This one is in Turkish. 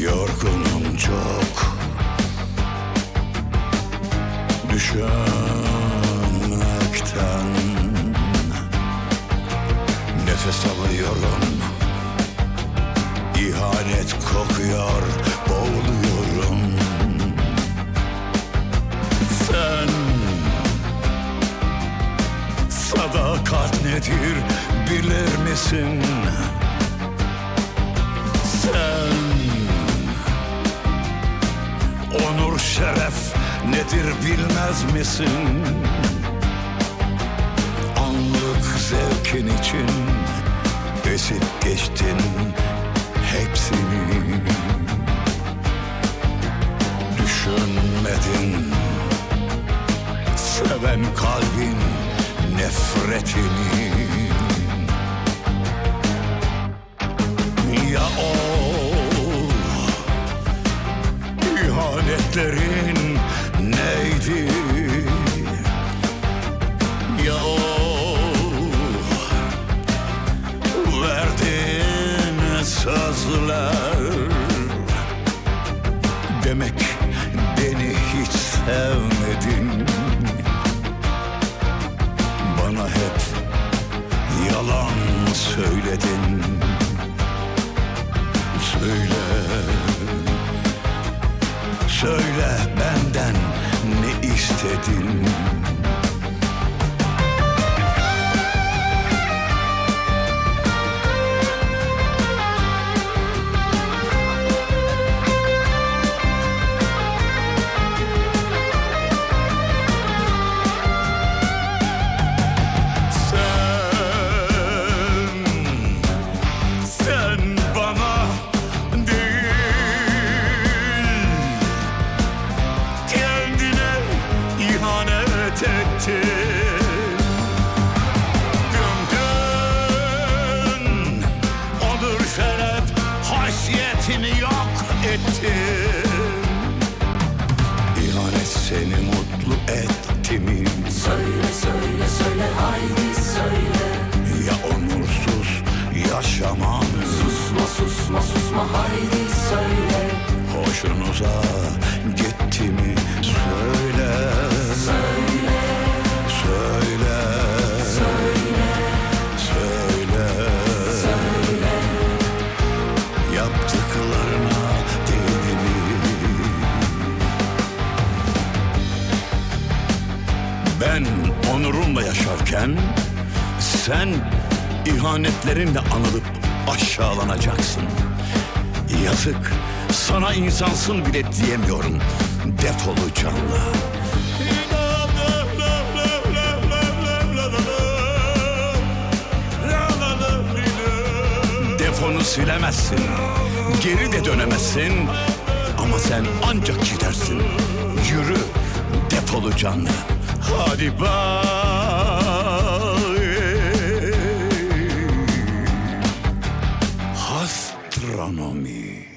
Yorgunum çok. Düşünmekten Nefes alıyorum. İhanet kokuyor Boğuluyorum. Sen Sadakat nedir bilir misin? Nedir bilmez misin? Anlık zevkin için Esip geçtin hepsini Düşünmedin Seven kalbin nefretini Ya o ihanetlerin sevmedin. Bana hep yalan söyledin. Söyle Söyle benden ne istedin yok ettin İhanet seni mutlu etti mi? Söyle söyle söyle haydi söyle. Ya onursuz yaşaman? Susma susma susma haydi söyle. Hoşunuza gitti mi? Söyle Ben onurumla yaşarken sen ihanetlerinle anılıp aşağılanacaksın. Yazık sana insansın bile diyemiyorum. Defolu canlı. Defonu silemezsin. Geri de dönemezsin. Ama sen ancak gidersin. Yürü defolu canlı. Hadi bay. Astronomi.